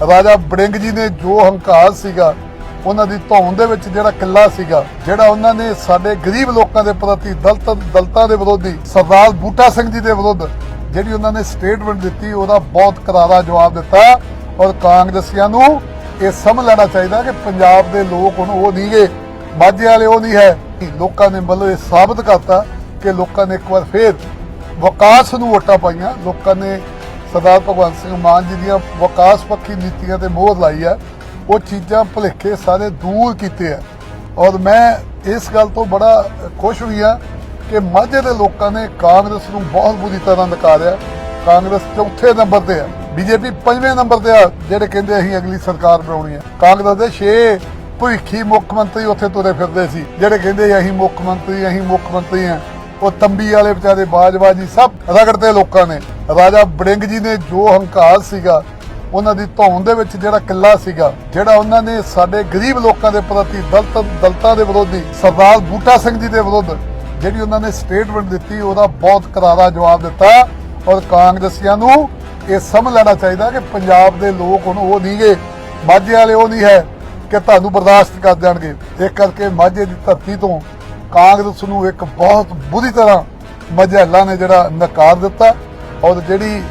ਰਾਜਾ ਬੜਿੰਗ ਜੀ ਨੇ ਜੋ ਹੰਕਾਰ ਸੀਗਾ, ਉਹਨਾਂ ਦੀ ਧੌਣ ਦੇ ਵਿੱਚ ਜਿਹੜਾ ਕਿੱਲਾ ਸੀਗਾ, ਜਿਹੜਾ ਉਹਨਾਂ ਨੇ ਸਾਡੇ ਗਰੀਬ ਲੋਕਾਂ ਦੇ ਪ੍ਰਤੀ ਦਲਤ, ਦਲਤਾਂ ਦੇ ਵਿਰੋਧੀ ਸਰਦਾਰ ਬੂਟਾ ਸਿੰਘ ਜੀ ਦੇ ਵਿਰੁੱਧ ਜਿਹੜੀ ਉਹਨਾਂ ਨੇ ਸਟੇਟਮੈਂਟ ਦਿੱਤੀ, ਉਹਦਾ ਬਹੁਤ ਕਰਾਰਾ ਜਵਾਬ ਦਿੱਤਾ ਔਰ ਕਾਂਗਰਸੀਆਂ ਨੂੰ ਇਹ ਸਮਝ ਲੈਣਾ ਚਾਹੀਦਾ ਕਿ ਪੰਜਾਬ ਦੇ ਲੋਕ ਹੁਣ ਉਹ ਨਹੀਂਗੇ ਮਾਝੇ ਵਾਲੇ ਉਹ ਨਹੀਂ ਹੈ। ਲੋਕਾਂ ਨੇ ਮਤਲਬ ਇਹ ਸਾਬਤ ਕਰਤਾ ਕਿ ਲੋਕਾਂ ਨੇ ਇੱਕ ਵਾਰ ਫੇਰ ਵਿਕਾਸ ਨੂੰ ਵੋਟਾਂ ਪਾਈਆਂ, ਲੋਕਾਂ ਨੇ ਸਰਦਾਰ ਭਗਵੰਤ ਸਿੰਘ ਮਾਨ ਜੀ ਦੀਆਂ ਵਿਕਾਸ ਪੱਖੀ ਨੀਤੀਆਂ ਤੇ ਮੋਹਰ ਲਾਈ ਹੈ, ਉਹ ਚੀਜ਼ਾਂ ਭੁਲੇਖੇ ਸਾਰੇ ਦੂਰ ਕੀਤੇ ਆ ਔਰ ਮੈਂ ਇਸ ਗੱਲ ਤੋਂ ਬੜਾ ਖੁਸ਼ ਹੋਈ ਆ ਕਿ ਮਾਝੇ ਦੇ ਲੋਕਾਂ ਨੇ ਕਾਂਗਰਸ ਨੂੰ ਬਹੁਤ ਬੁਰੀ ਤਰ੍ਹਾਂ ਨਕਾਰਿਆ। ਕਾਂਗਰਸ ਚੌਥੇ ਨੰਬਰ ਤੇ ਆ ਬੀਜੇਪੀ ਪੰਜਵੇਂ ਨੰਬਰ ਤੇ ਆ, ਜਿਹੜੇ ਕਹਿੰਦੇ ਅਸੀਂ ਅਗਲੀ ਸਰਕਾਰ ਬਣਾਉਣੀ ਆ ਕਾਂਗਰਸ ਦੇ 6 ਭਵਿੱਖੀ ਮੁੱਖ ਮੰਤਰੀ ਉੱਥੇ ਤੁਰੇ ਫਿਰਦੇ ਸੀ, ਜਿਹੜੇ ਕਹਿੰਦੇ ਅਸੀਂ ਮੁੱਖ ਮੰਤਰੀ, ਅਸੀਂ ਮੁੱਖ ਮੰਤਰੀ ਆ ਉਹ ਤੰਬੀ ਵਾਲੇ ਵਿਚਾਰੇ ਬਾਜਬਾਜੀ ਸਭ ਰਗੜਤੇ ਲੋਕਾਂ ਨੇ। ਰਾਜਾ ਬੜਿੰਗ ਜੀ ਨੇ ਜੋ ਹੰਕਾਰ ਸੀਗਾ, ਉਹਨਾਂ ਦੀ ਧੌਣ ਦੇ ਵਿੱਚ ਜਿਹੜਾ ਕਿੱਲਾ ਸੀਗਾ, ਜਿਹੜਾ ਉਹਨਾਂ ਨੇ ਸਾਡੇ ਗਰੀਬ ਲੋਕਾਂ ਦੇ ਪ੍ਰਤੀ ਦਲਤ, ਦਲਤਾਂ ਦੇ ਵਿਰੋਧੀ ਸਰਦਾਰ ਬੂਟਾ ਸਿੰਘ ਜੀ ਦੇ ਵਿਰੁੱਧ ਜਿਹੜੀ ਉਹਨਾਂ ਨੇ ਸਟੇਟਮੈਂਟ ਦਿੱਤੀ, ਉਹਦਾ ਬਹੁਤ ਕਰਾਰਾ ਜਵਾਬ ਦਿੱਤਾ। ਔਰ ਕਾਂਗਰਸੀਆਂ ਨੂੰ ਇਹ ਸਮਝ ਲੈਣਾ ਚਾਹੀਦਾ ਕਿ ਪੰਜਾਬ ਦੇ ਲੋਕ ਹੁਣ ਉਹ ਨਹੀਂਗੇ। ਮਾਝੇ ਵਾਲੇ ਉਹ ਨਹੀਂ ਹੈ ਕਿ ਤੁਹਾਨੂੰ ਬਰਦਾਸ਼ਤ ਕਰ ਜਾਣਗੇ ਇਸ ਕਰਕੇ ਮਾਝੇ ਦੀ ਧਰਤੀ ਤੋਂ ਕਾਂਗਰਸ ਨੂੰ ਇੱਕ ਬਹੁਤ ਬੁਰੀ ਤਰ੍ਹਾਂ ਮਜਹਲਾ ਨੇ ਜਿਹੜਾ ਨਕਾਰ ਦਿੱਤਾ ਔਰ ਜਿਹੜੀ